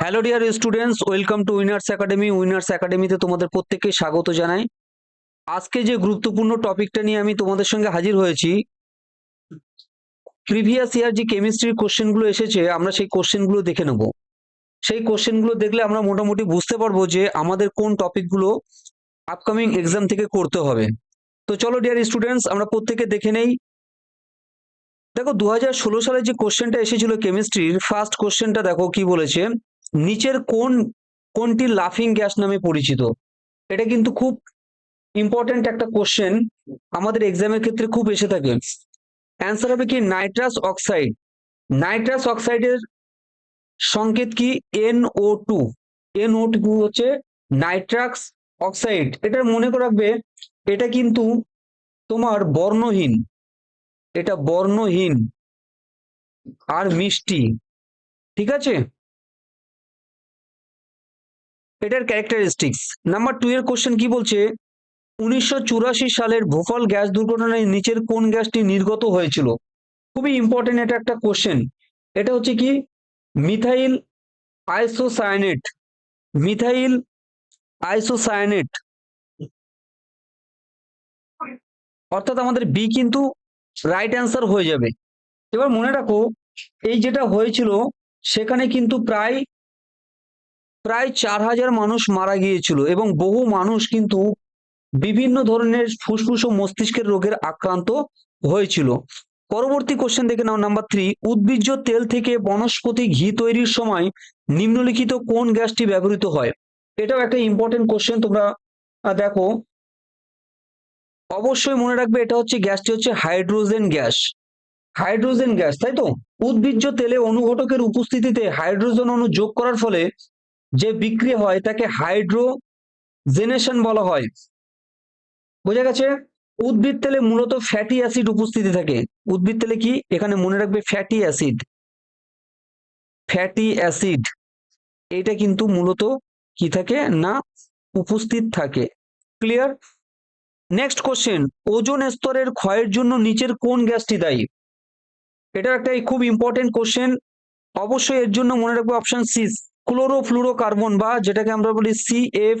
Hello dear students welcome to winners academy winners একাডেমিতে তোমাদের প্রত্যেককে স্বাগত জানাই। আজকে যে গুরুত্বপূর্ণ টপিকটা নিয়ে আমি তোমাদের সঙ্গে হাজির হয়েছি প্রিভিয়াস ইয়ার যে কেমিস্ট্রির কোশ্চেনগুলো এসেছে, আমরা সেই কোশ্চেনগুলো দেখে নেব। সেই কোশ্চেনগুলো দেখলে আমরা মোটামুটি বুঝতে পারব যে আমাদের কোন টপিকগুলো আপকামিং এক্সাম থেকে করতে হবে। তো চলো ডিয়ার স্টুডেন্টস আমরা প্রত্যেকে দেখে নেই। দেখো দু সালে যে কোশ্চেনটা এসেছিল কেমিস্ট্রির ফার্স্ট কোশ্চেনটা দেখো কি বলেছে? নিচের কোন, কোনটি লাফিং গ্যাস নামে পরিচিত? এটা কিন্তু খুব ইম্পর্ট্যান্ট একটা কোশ্চেন আমাদের এক্সামের ক্ষেত্রে খুব এসে থাকে। অ্যান্সার হবে কি নাইট্রাস অক্সাইড নাইট্রাস অক্সাইডের সংকেত কি? এনও টু এনও টু হচ্ছে? নাইট্রাক্স অক্সাইড এটা মনে রাখবে, এটা কিন্তু তোমার বর্ণহীন। এটা বর্ণহীন আর মিষ্টি। ঠিক আছে? এটার ক্যারেক্টারিস্টিক্স নাম্বার টু এর কোশ্চেন কি বলছে? উনিশশো চুরাশি সালের ভোপাল গ্যাস দুর্ঘটনায় নিচের কোন গ্যাসটি নির্গত হয়েছিল? খুবই ইম্পর্টেন্ট এটা একটা কোশ্চেন এটা হচ্ছে কি? মিথাইল আইসোসায়ানেট মিথাইল আইসোসায়ানেট অর্থাৎ আমাদের বি কিন্তু রাইট অ্যান্সার হয়ে যাবে। এবার মনে রাখো, এই যেটা হয়েছিল, সেখানে কিন্তু প্রায় প্রায় চার হাজার মানুষ মারা গিয়েছিল এবং বহু মানুষ কিন্তু বিভিন্ন ধরনের ফুসফুস ও মস্তিষ্কের রোগের আক্রান্ত হয়েছিল। পরবর্তী কোশ্চেন দেখে নাও নাম্বার থ্রি উদ্ভিজ্জ তেল থেকে বনস্পতি ঘি তৈরির সময় নিম্নলিখিত কোন গ্যাসটি ব্যবহৃত হয়? এটাও একটা ইম্পর্টেন্ট কোশ্চেন তোমরা দেখো। অবশ্যই মনে রাখবে, এটা হচ্ছে গ্যাসটি হচ্ছে হাইড্রোজেন গ্যাস। হাইড্রোজেন গ্যাস, তাই তো? উদ্ভিজ্জ তেলে অনুঘটকের উপস্থিতিতে হাইড্রোজেন অণু যোগ করার ফলে যে বিক্রি হয় তাকে হাইড্রোজেনেশন বলা হয়। বোঝা গেছে? উদ্ভিদ তেলে মূলত ফ্যাটি অ্যাসিড উপস্থিতি থাকে। উদ্ভিদ তেলে কি? এখানে মনে রাখবে ফ্যাটি অ্যাসিড। ফ্যাটি অ্যাসিড, এটা কিন্তু মূলত কি থাকে? না, উপস্থিত থাকে। ক্লিয়ার? নেক্সট কোশ্চেন, ওজন স্তরের ক্ষয়ের জন্য নিচের কোন গ্যাসটি দায়ী? এটা একটা খুব ইম্পর্টেন্ট কোশ্চেন। অবশ্যই এর জন্য মনে রাখব অপশন সি ক্লোরোফ্লুরোকার্বন বা যেটাকে আমরা বলি সিএফ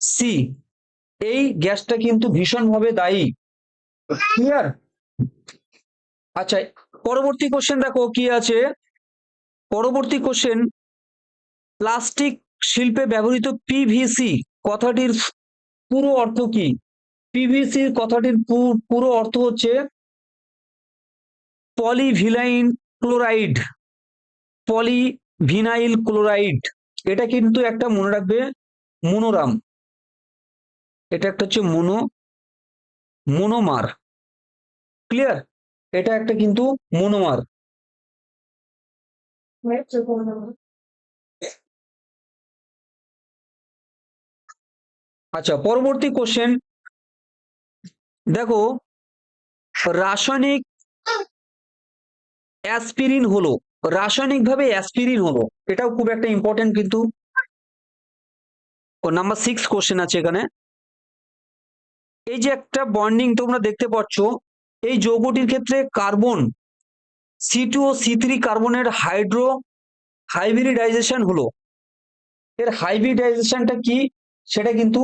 সি এই গ্যাসটা কিন্তু ভীষণভাবে দায়ী। ক্লিয়ার আচ্ছা পরবর্তী কোশ্চেন দেখো কি আছে? পরবর্তী কোশ্চেন প্লাস্টিক শিল্পে ব্যবহৃত পিভিসি কথাটির পুরো অর্থ কি? পিভিসি কথাটির পুরো অর্থ হচ্ছে পলিভিলাইন ক্লোরাইড পলিভিনাইল ক্লোরাইড। এটা কিন্তু একটা মনে রাখবে মনোরাম। এটা একটা হচ্ছে মনো, মনোমার। ক্লিয়ার এটা একটা কিন্তু মনোমার। আচ্ছা পরবর্তী কোশ্চেন দেখো, রাসায়নিক অ্যাসপিরিন হলো। রাসায়নিকভাবে অ্যাসপিরিন হলো। এটাও খুব একটা ইম্পর্টেন্ট কিন্তু। নাম্বার সিক্স কোশ্চেন আছে এখানে। এই যে একটা বন্ডিং তোমরা দেখতে পাচ্ছ, এই যৌগটির ক্ষেত্রে carbon C two O C three কার্বনের হাইড্রো হাইব্রিডাইজেশন হলো। এর হাইব্রিডাইজেশনটা কি? সেটা কিন্তু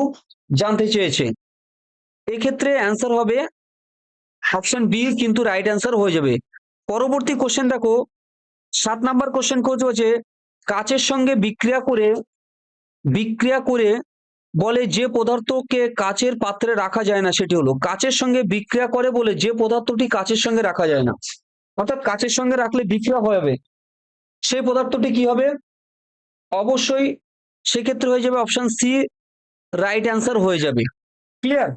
জানতে চেয়েছে। এক্ষেত্রে অ্যান্সার হবে। অপশন বি কিন্তু রাইট অ্যান্সার হয়ে যাবে। পরবর্তী কোশ্চেন দেখো। সাত নাম্বার কোশ্চেন কোচ হচ্ছে, কাচের সঙ্গে বিক্রিয়া করে বিক্রিয়া করে বলে যে পদার্থকে কাচের পাত্রে রাখা যায় না সেটি হলো, কাচের সঙ্গে বিক্রিয়া করে বলে যে পদার্থটি কাচের সঙ্গে রাখা যায় না। অর্থাৎ কাচের সঙ্গে রাখলে বিক্রিয়া হবে, সেই পদার্থটি কি হবে? অবশ্যই সেক্ষেত্রে হয়ে যাবে অপশন সি রাইট অ্যান্সার হয়ে যাবে। ক্লিয়ার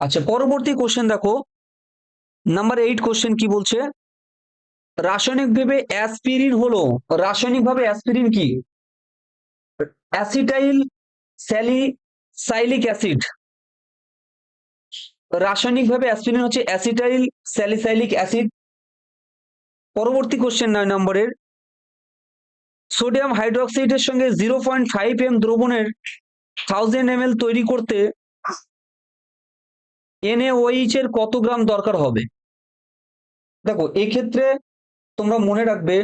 আচ্ছা পরবর্তী কোশ্চেন দেখো। নাম্বার এইট কোশ্চেন কি বলছে? রাসায়নিক ভাবে অ্যাসপিরিন হলো, রাসায়নিক ভাবে অ্যাসপিরিন কি? অ্যাসিটাইল স্যালিসাইলিক অ্যাসিড রাসায়নিক ভাবে অ্যাসপিরিন হচ্ছে অ্যাসিটাইল স্যালিসাইলিক অ্যাসিড পরবর্তী কোশ্চেন নয় নম্বরের। সোডিয়াম হাইড্রোক্সাইডের সঙ্গে জিরো পয়েন্ট ফাইভ এম দ্রবণের থাউজেন্ড এম তৈরি করতে এনএওইচ এর কত গ্রাম দরকার হবে? দেখো, এক্ষেত্রে তোমরা মনে রাখবে,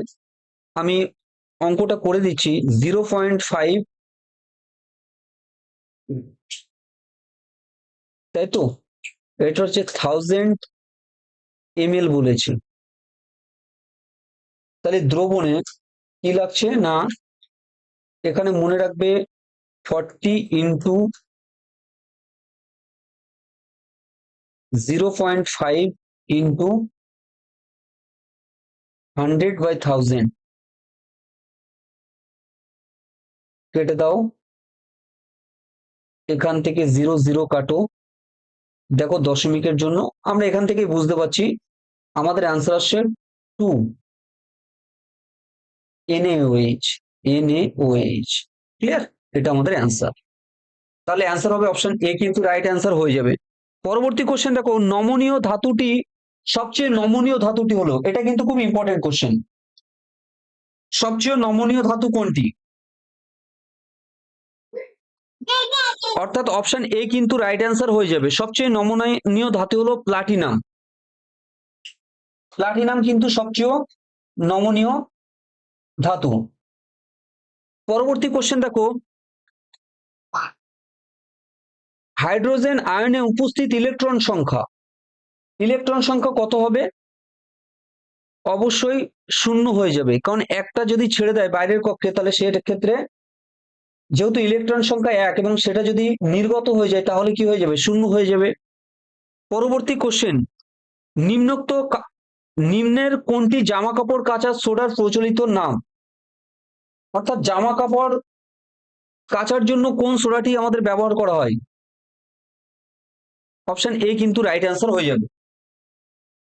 আমি অঙ্কটা করে দিচ্ছি, জিরো পয়েন্ট ফাইভ তাই তো? এটা হচ্ছে থাউজেন্ড এম এল বলেছি। তাহলে দ্রবণে কি লাগছে? না, এখানে মনে রাখবে forty into zero point five into hundred by thousand কেটে দাও। এখান থেকে জিরো জিরো কাটো। দেখো দশমিকের জন্য আমরা এখান থেকে বুঝতে পারছি আমাদের অ্যান্সার আসছে টু এনএওএইচ এনএওএইচ ক্লিয়ার এটা আমাদের অ্যান্সার তাহলে অ্যান্সার হবে অপশন এ কিন্তু রাইট অ্যান্সার হয়ে যাবে। পরবর্তী কোশ্চেন দেখো, নমনীয় ধাতুটি, সবচেয়ে নমনীয় ধাতুটি হলো, এটা কিন্তু খুব ইম্পর্টেন্ট কোশ্চেন সবচেয়ে নমনীয় ধাতু কোনটি? অর্থাৎ অপশন এ কিন্তু রাইট অ্যান্সার হয়ে যাবে। সবচেয়ে নমনীয় ধাতু হলো প্লাটিনাম প্লাটিনাম কিন্তু সবচেয়ে নমনীয় ধাতু। পরবর্তী কোশ্চেন দেখো হাইড্রোজেন আয়নে উপস্থিত ইলেকট্রন সংখ্যা। ইলেকট্রন সংখ্যা কত হবে? অবশ্যই শূন্য হয়ে যাবে, কারণ একটা যদি ছেড়ে দেয় বাইরের কক্ষে, তাহলে ক্ষেত্রে যেহেতু ইলেকট্রন সংখ্যা এক এবং সেটা যদি নির্গত হয়ে যায়, তাহলে কি হয়ে যাবে? শূন্য হয়ে যাবে। পরবর্তী কোশ্চেন নিম্নোক্ত নিম্নের কোনটি জামা কাপড় কাচার সোডার প্রচলিত নাম? অর্থাৎ জামা কাপড় কাচার জন্য কোন সোডাটি আমাদের ব্যবহার করা হয়? অপশন এ কিন্তু রাইট অ্যান্সার হয়ে যাবে।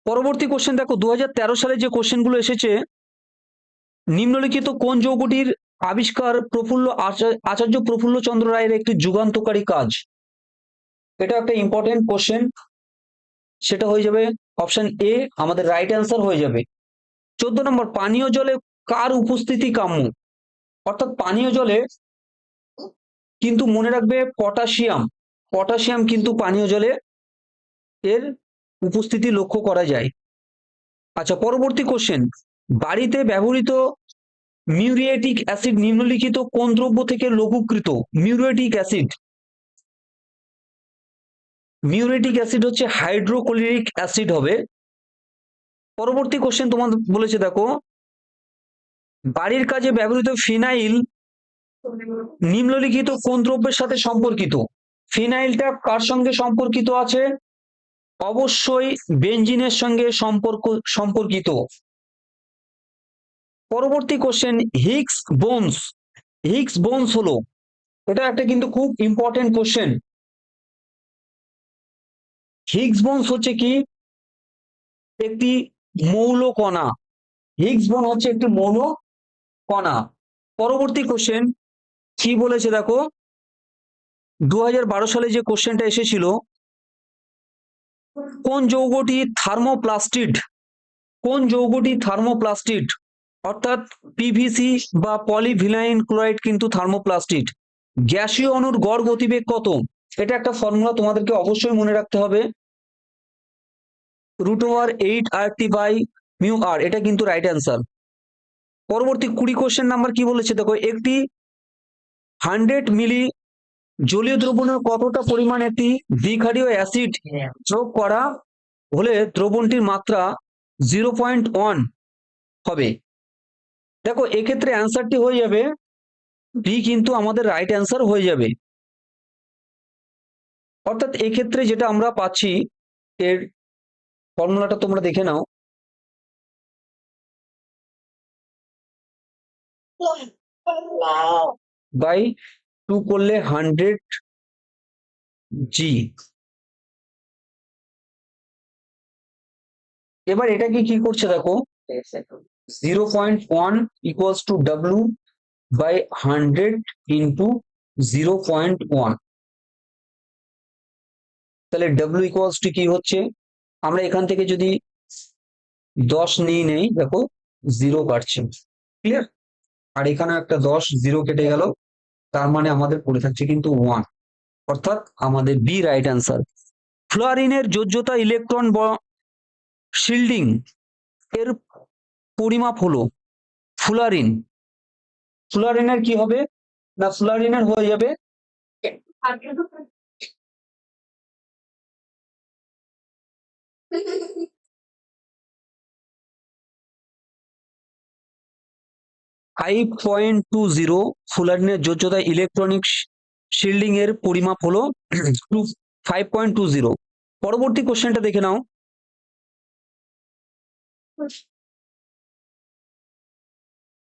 পরবর্তী কোশ্চেন দেখো দু হাজার তেরো সালে যে কোশ্চেনগুলো এসেছে, নিম্নলিখিত কোন যৌগটির আবিষ্কার প্রফুল্ল আচার্য প্রফুল্ল চন্দ্র রায়ের একটি যুগান্তকারী কাজ? এটা একটা ইম্পর্টেন্ট কোশ্চেন সেটা হয়ে যাবে অপশন এ আমাদের রাইট অ্যান্সার হয়ে যাবে। চোদ্দ নম্বর, পানীয় জলে কার উপস্থিতি কাম্য? অর্থাৎ পানীয় জলে কিন্তু মনে রাখবে পটাশিয়াম। পটাশিয়াম কিন্তু পানীয় জলে এর উপস্থিতি লক্ষ্য করা যায়। আচ্ছা পরবর্তী কোশ্চেন বাড়িতে ব্যবহৃত মিউরিয়েটিক অ্যাসিড নিম্নলিখিত কোন দ্রব্য থেকে লঘুকৃত? মিউরিয়েটিক অ্যাসিড মিউরেটিক অ্যাসিড হচ্ছে হাইড্রোক্লোরিক অ্যাসিড হবে। পরবর্তী কোশ্চেন তোমার বলেছে, দেখো। বাড়ির কাজে ব্যবহৃত ফিনাইল নিম্নলিখিত কোন দ্রব্যের সাথে সম্পর্কিত? ফিনাইলটা কার সঙ্গে সম্পর্কিত আছে? অবশ্যই বেঞ্জিনের সঙ্গে সম্পর্ক, সম্পর্কিত। পরবর্তী question Hicks bones Hicks bones হলো, এটা একটা কিন্তু খুব ইম্পর্টেন্ট কোশ্চেন হিক্স বোনস হচ্ছে কি? একটি মৌল কণা হিক্স বোন হচ্ছে একটি মৌল কণা পরবর্তী কোশ্চেন কি বলেছে দেখো? দু হাজার বারো সালে যে কোশ্চেনটা এসেছিল কোন যৌগটি থার্মোপ্লাস্টিড? কোন যৌগটি থার্মোপ্লাস্টিড? অর্থাৎ পিভিসি বা পলিভিনাইন ক্লোরাইড কিন্তু থার্মোপ্লাস্টিড। গ্যাসীয় অণুর গড় গতিবেগ কত? এটা একটা ফর্মুলা তোমাদেরকে অবশ্যই মনে রাখতে হবে। Root over eight R T by mu R এটা কিন্তু রাইট অ্যান্সার পরবর্তী কুড়ি কোশ্চেন নাম্বার কি বলেছে? দেখো, একটি হান্ড্রেড মিলি জলীয় দ্রবণের কতটা পরিমাণ একটি দ্বিঘারীয় অ্যাসিড যোগ করা হলে দ্রবণটির মাত্রা জিরো পয়েন্ট ওয়ান হবে? দেখো এক্ষেত্রে অ্যান্সারটি হয়ে যাবে বি কিন্তু আমাদের রাইট অ্যান্সার হয়ে যাবে। অর্থাৎ এক্ষেত্রে যেটা আমরা পাচ্ছি এর ফর্মুলাটা তোমরা দেখে নাও। বাই টু করলে হান্ড্রেড জি এবার এটাকে কি করছে দেখো? Zero point one equals to W by hundred into zero point one তাহলে ডাব্লু ইকুয়ালস টু কি হচ্ছে? আমরা এখান থেকে যদি দশ নিয়ে নেই, দেখো জিরো কাটছে। ক্লিয়ার আর এখানে একটা দশ জিরো কেটে গেল। তার মানে আমাদের পড়ে থাকছে কিন্তু ওয়ান অর্থাৎ আমাদের বি রাইট অ্যান্সার ফ্লোয়ারিনের যোজ্যতা ইলেকট্রন শিল্ডিং এর পরিমাপ হলো ফুলারিন। ফুলারিনের কি হবে? না, ফুলারিনের হয়ে যাবে ফাইভ পয়েন্ট টু জিরো ফুলারিনের যোজ্যতা ইলেকট্রনিক শিল্ডিং এর পরিমাপ হলো two five point two zero পরবর্তী কোশ্চেনটা দেখে নাও।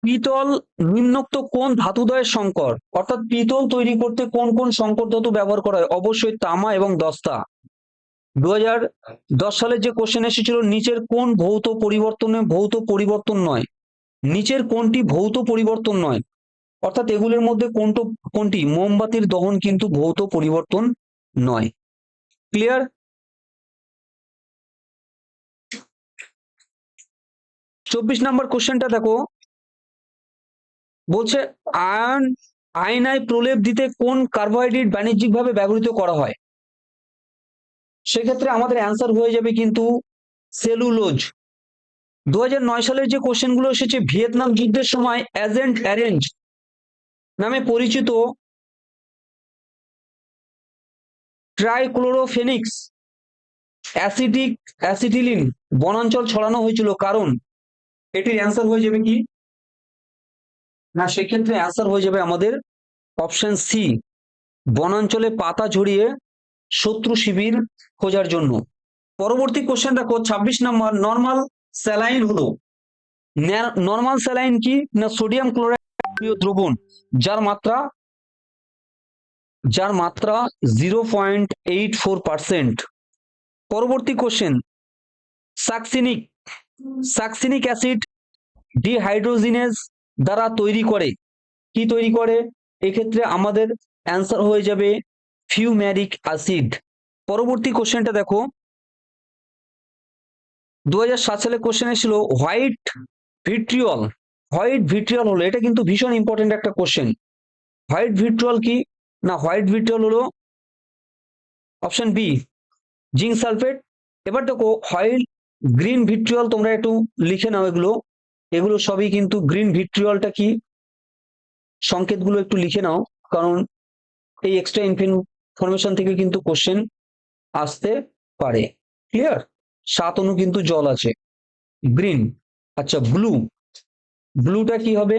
পিতল নিম্নোক্ত কোন ধাতুদ্বয়ের সংকর? অর্থাৎ পিতল তৈরি করতে কোন কোন সংকর ধাতু ব্যবহার করা হয়? অবশ্যই তামা এবং দস্তা। দু হাজার দশ সালের যে কোশ্চেন এসেছিল, নিচের কোন ভৌত পরিবর্তনে ভৌত পরিবর্তন নয়? নিচের কোনটি ভৌত পরিবর্তন নয়। অর্থাৎ এগুলির মধ্যে কোনটো কোনটি মোমবাতির দহন কিন্তু ভৌত পরিবর্তন নয়। ক্লিয়ার চব্বিশ নম্বর কোশ্চেনটা দেখো। বলছে, আয়ন, আয়নায় প্রলেপ দিতে কোন কার্বোহাইড্রেট বাণিজ্যিকভাবে ব্যবহৃত করা হয়? সেক্ষেত্রে আমাদের অ্যান্সার হয়ে যাবে কিন্তু সেলুলোজ। দু সালের যে কোশ্চেনগুলো এসেছে, ভিয়েতনাম যুদ্ধের সময় অ্যাজেন্ট অ্যারেঞ্জ নামে পরিচিত ট্রাইক্লোরোফেনিক্স অ্যাসিডিক অ্যাসিটিলিন বনাঞ্চল ছড়ানো হয়েছিল। কারণ এটির অ্যান্সার হয়ে যাবে কি? না, সেক্ষেত্রে অ্যান্সার হয়ে যাবে আমাদের অপশন সি বনাঞ্চলে পাতা ঝরিয়ে শত্রু শিবির খোঁজার জন্য। পরবর্তী কোশ্চেন দেখো, ছাব্বিশ নম্বর নর্মাল স্যালাইন হলো। নর্মাল স্যালাইন কি? না সোডিয়াম ক্লোরাইড দ্রবণ, যার মাত্রা যার মাত্রা zero point eight four percent পরবর্তী question succinic succinic acid dehydrogenase দ্বারা তৈরি করে। কি তৈরি করে? এক্ষেত্রে আমাদের অ্যান্সার হয়ে যাবে ফিউম্যারিক অ্যাসিড পরবর্তী কোশ্চেনটা দেখো। দু সালে কোশ্চেন এসেছিল, হোয়াইট ভিট্রিয়ল হোয়াইট ভিট্রিয়ল হলো, এটা কিন্তু ভীষণ ইম্পর্টেন্ট একটা কোশ্চেন হোয়াইট ভিট্রিয়ল কি? না, হোয়াইট ভিট্রিয়ল হলো অপশন বি জিঙ্ক সালফেট। এবার দেখো, হোয়াইট গ্রিন ভিট্রিয়ল তোমরা একটু লিখে নাও এগুলো। এগুলো সবই কিন্তু গ্রিন ভিট্রিয়লটা কি? সংকেতগুলো একটু লিখে নাও, কারণ এই এক্সট্রা ইনফরমেশন থেকে কিন্তু কোশ্চেন আসতে পারে। ক্লিয়ার সাত অনু কিন্তু জল আছে। গ্রিন আচ্ছা ব্লু ব্লুটা কি হবে?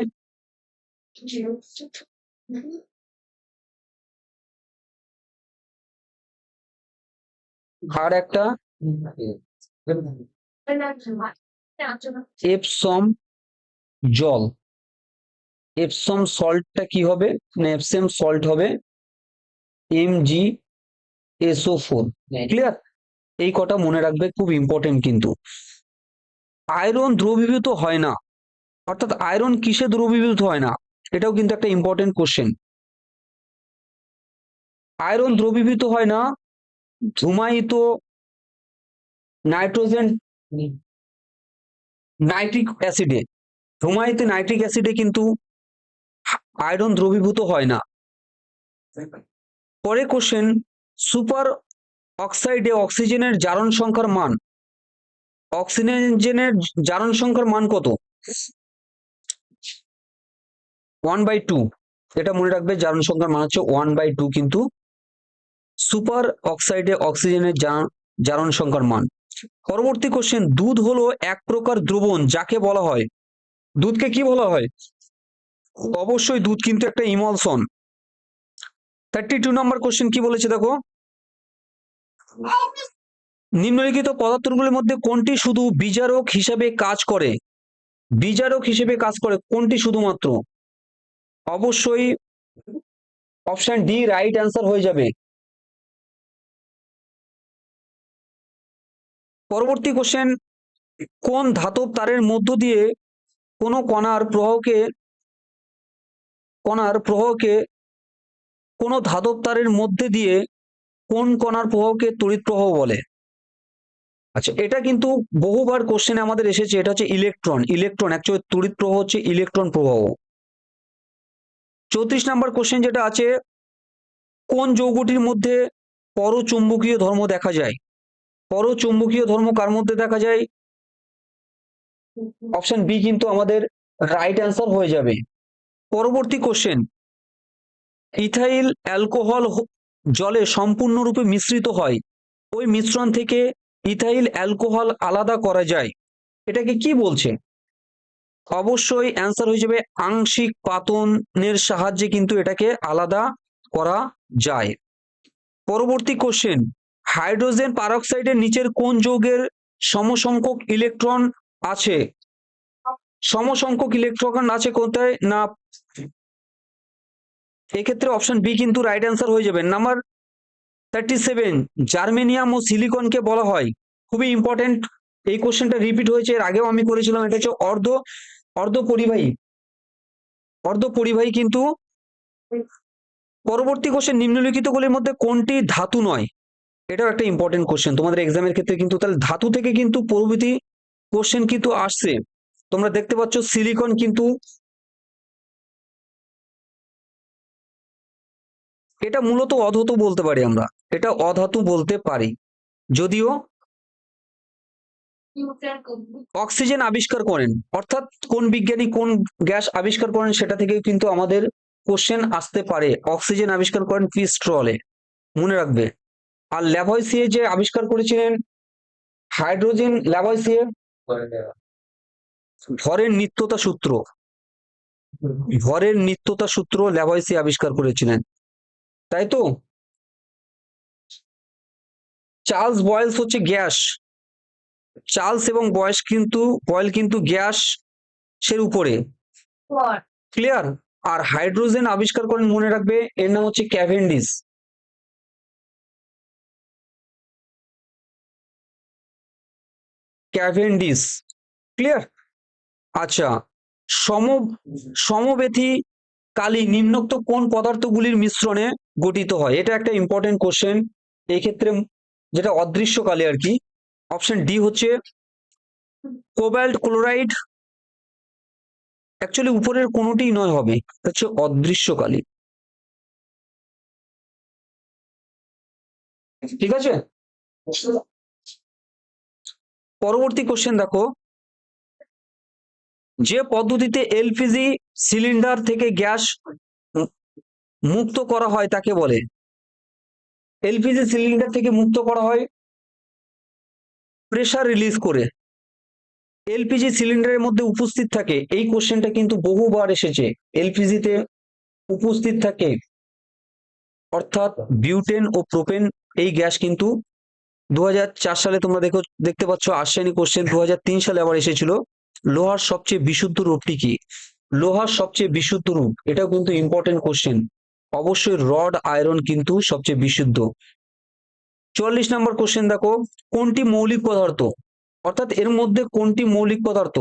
আর একটা। এপসম জল। এপসম সল্টটা কি হবে? না এপসেম সল্ট হবে। M G S O four clear এই কটা মনে রাখবে খুব ইম্পর্টেন্ট কিন্তু। আয়রন দ্রবীভূত হয় না। অর্থাৎ আয়রন কিসে দ্রবীভূত হয় না? এটাও কিন্তু একটা ইম্পর্টেন্ট কোশ্চেন আয়রন দ্রবীভূত হয় না, ধুমায়িত নাইট্রোজেন নাইট্রিক অ্যাসিডে ধুমায়িত নাইট্রিক অ্যাসিডে কিন্তু আয়রন দ্রবীভূত হয় না। পরে কোশ্চেন সুপার অক্সাইডে অক্সিজেনের জারণ সংখ্যার মান। অক্সিজেনের জারণ সংখ্যার মান কত? ওয়ান বাই টু এটা মনে রাখবে জারণ সংখ্যার মান হচ্ছে ওয়ান বাই টু কিন্তু সুপার অক্সাইডে অক্সিজেনের জারণ সংখ্যার মান। পরবর্তী কোশ্চেন দুধ হলো এক প্রকার দ্রবণ যাকে বলা হয়। দুধকে কি বলা হয়? অবশ্যই দুধ কিন্তু একটা ইমলসন থার্টি টু নম্বর কোশ্চেন কি বলেছে দেখো? নিম্নলিখিত পদার্থগুলির মধ্যে কোনটি শুধু বিজারক হিসেবে কাজ করে? বিজারক হিসেবে কাজ করে কোনটি শুধুমাত্র? অবশ্যই অপশন ডি রাইট অ্যান্সার হয়ে যাবে। পরবর্তী কোশ্চেন কোন ধাতব তারের মধ্য দিয়ে কোনো কণার প্রবাহকে কণার প্রবাহকে কোনো ধাতব তারের মধ্যে দিয়ে কোন কণার প্রবাহকে তড়িৎ প্রবাহ বলে? আচ্ছা এটা কিন্তু বহুবার কোশ্চেনে আমাদের এসেছে, এটা হচ্ছে ইলেকট্রন ইলেকট্রন অ্যাকচুয়ালি তড়িৎ প্রবাহ হচ্ছে ইলেকট্রন প্রবাহ। চৌত্রিশ নাম্বার কোশ্চেন যেটা আছে, কোন যৌগটির মধ্যে পরচুম্বকীয় ধর্ম দেখা যায়? পরচুম্বকীয় ধর্ম কার মধ্যে দেখা যায়? অপশন বি কিন্তু আমাদের রাইট অ্যান্সার হয়ে যাবে। পরবর্তী কোশ্চেন ইথাইল অ্যালকোহল জলে সম্পূর্ণরূপে মিশ্রিত হয়। ওই মিশ্রণ থেকে ইথাইল অ্যালকোহল আলাদা করা যায়। এটাকে কি বলছে? অবশ্যই অ্যান্সার হয়ে যাবে আংশিক পাতনের সাহায্যে কিন্তু এটাকে আলাদা করা যায়। পরবর্তী কোশ্চেন হাইড্রোজেন পারক্সাইডের নিচের কোন যৌগের সমসংখ্যক ইলেকট্রন আছে? সমসংখ্যক ইলেকট্রন আছে কোথায়? না এক্ষেত্রে অপশন বি কিন্তু রাইট অ্যান্সার হয়ে যাবে। নাম্বার থার্টি সেভেন জার্মেনিয়াম ও সিলিকনকে বলা হয়। খুবই ইম্পর্টেন্ট এই কোশ্চেনটা রিপিট হয়েছে। এর আগেও আমি করেছিলাম, এটা হচ্ছে অর্ধ অর্ধ পরিবাহী। অর্ধ পরিবাহী কিন্তু পরবর্তী কোশ্চেন নিম্নলিখিতগুলির মধ্যে কোনটি ধাতু নয়? এটাও একটা ইম্পর্টেন্ট কোশ্চেন তোমাদের এক্সামের ক্ষেত্রে কিন্তু তাহলে ধাতু থেকে কিন্তু প্রভৃতি কোশ্চেন কিন্তু আসছে। তোমরা দেখতে পাচ্ছ সিলিকন কিন্তু এটা মূলত অধাতু বলতে পারি আমরা। এটা অধাতু বলতে পারি। যদিও অক্সিজেন আবিষ্কার করেন। অর্থাৎ কোন বিজ্ঞানী কোন গ্যাস আবিষ্কার করেন সেটা থেকে কিন্তু আমাদের কোশ্চেন আসতে পারে। অক্সিজেন আবিষ্কার করেন পিস্ট্রলে মনে রাখবে। আর ল্যাভয়েসিয়ে যে আবিষ্কার করেছিলেন, হাইড্রোজেন ল্যাভয়েসিয়ে ভরের নিত্যতা সূত্র। ভরের নিত্যতা সূত্র ল্যাভয়েসি আবিষ্কার করেছিলেন। তাই তো? চার্লস বয়েলস হচ্ছে গ্যাস। চার্লস এবং বয়স কিন্তু বয়েল কিন্তু গ্যাস সের উপরে ক্লিয়ার আর হাইড্রোজেন আবিষ্কার করেন মনে রাখবে এর নাম হচ্ছে ক্যাভেন্ডিস। ক্যাভেন্ডিস। ক্লিয়ার আচ্ছা সম সমবেথী কালি নিম্নোক্ত কোন পদার্থগুলির মিশ্রণে গঠিত হয়? এটা একটা ইম্পর্টেন্ট কোশ্চেন এই ক্ষেত্রে যেটা অদৃশ্য কালি আর কি অপশন ডি হচ্ছে কোবাল্ট ক্লোরাইড অ্যাকচুয়ালি উপরের কোনোটি নয় হবে হচ্ছে অদৃশ্য কালি ঠিক আছে? পরবর্তী কোশ্চেন দেখো। যে পদ্ধতিতে এলপিজি সিলিন্ডার থেকে গ্যাস মুক্ত করা হয় তাকে বলে। এলপিজি সিলিন্ডার থেকে মুক্ত করা হয় প্রেশার রিলিজ করে। এলপিজি সিলিন্ডারের মধ্যে উপস্থিত থাকে। এই কোশ্চেনটা কিন্তু বহুবার এসেছে। এলপিজিতে উপস্থিত থাকে। অর্থাৎ বিউটেন ও প্রোপেন, এই গ্যাস কিন্তু দু হাজার চার সালে তোমরা দেখো, দেখতে পাচ্ছ আর্সেনিক কোশ্চেন। দু হাজার তিন সালে আবার এসেছিল। লোহার সবচেয়ে বিশুদ্ধ রূপটি কি? লোহার সবচেয়ে বিশুদ্ধ রূপ, এটাও কিন্তু ইম্পর্টেন্ট কোশ্চেন অবশ্যই রড আয়রন কিন্তু সবচেয়ে বিশুদ্ধ। চুয়াল্লিশ নম্বর কোশ্চেন দেখো, কোনটি মৌলিক পদার্থ? অর্থাৎ এর মধ্যে কোনটি মৌলিক পদার্থ?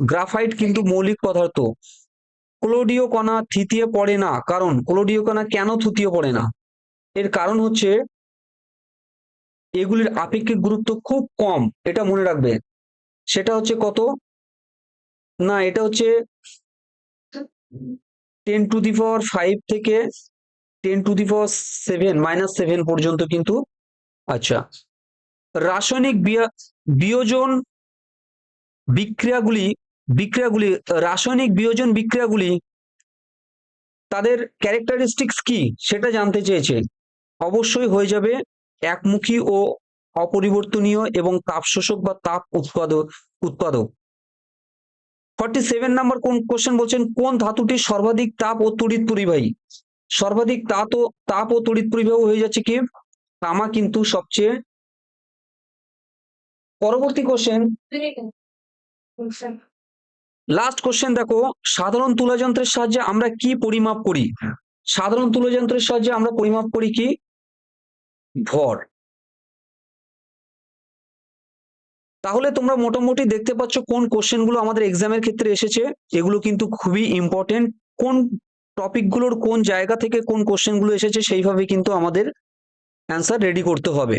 গ্রাফাইট কিন্তু মৌলিক পদার্থ। ক্লোডিও কণা থিতিয়ে পড়ে না, কারণ ক্লোডিও কণা কেন থুতিয়ে পড়ে না? এর কারণ হচ্ছে এগুলির আপেক্ষিক গুরুত্ব খুব কম, এটা মনে রাখবে। সেটা হচ্ছে কত? না, এটা হচ্ছে ten to the power five থেকে ten to the power seven minus seven পর্যন্ত কিন্তু আচ্ছা। রাসায়নিক বিয়োজন বিক্রিয়াগুলি বিক্রিয়াগুলি, রাসায়নিক বিয়োজন বিক্রিয়াগুলি তাদের ক্যারেক্টারিস্টিক্স কি সেটা জানতে চেয়েছে অবশ্যই হয়ে যাবে একমুখী ও অপরিবর্তনীয় এবং তাপ শোষক বা তাপ উৎপাদক উৎপাদক। ফর্টি সেভেন নাম্বার কোন কোশ্চেন বলছেন? কোন ধাতুটি সর্বাধিক তাপ ও তড়িৎ পরিবাহী? সর্বাধিক তাপ ও তাপ ও তড়িৎ পরিবাহ হয়ে যাচ্ছে কি? তামা কিন্তু সবচেয়ে পরবর্তী কোশ্চেন লাস্ট কোশ্চেন দেখো, সাধারণ তুলাযন্ত্রের সাহায্যে আমরা কি পরিমাপ করি? সাধারণ তুলাযন্ত্রের সাহায্যে আমরা পরিমাপ করি কি? ভর। তাহলে তোমরা মোটামুটি দেখতে পাচ্ছ কোন কোশ্চেনগুলো আমাদের এক্সামের ক্ষেত্রে এসেছে। এগুলো কিন্তু খুবই ইম্পর্টেন্ট কোন টপিকগুলোর কোন জায়গা থেকে কোন কোশ্চেনগুলো এসেছে সেইভাবে কিন্তু আমাদের অ্যান্সার রেডি করতে হবে।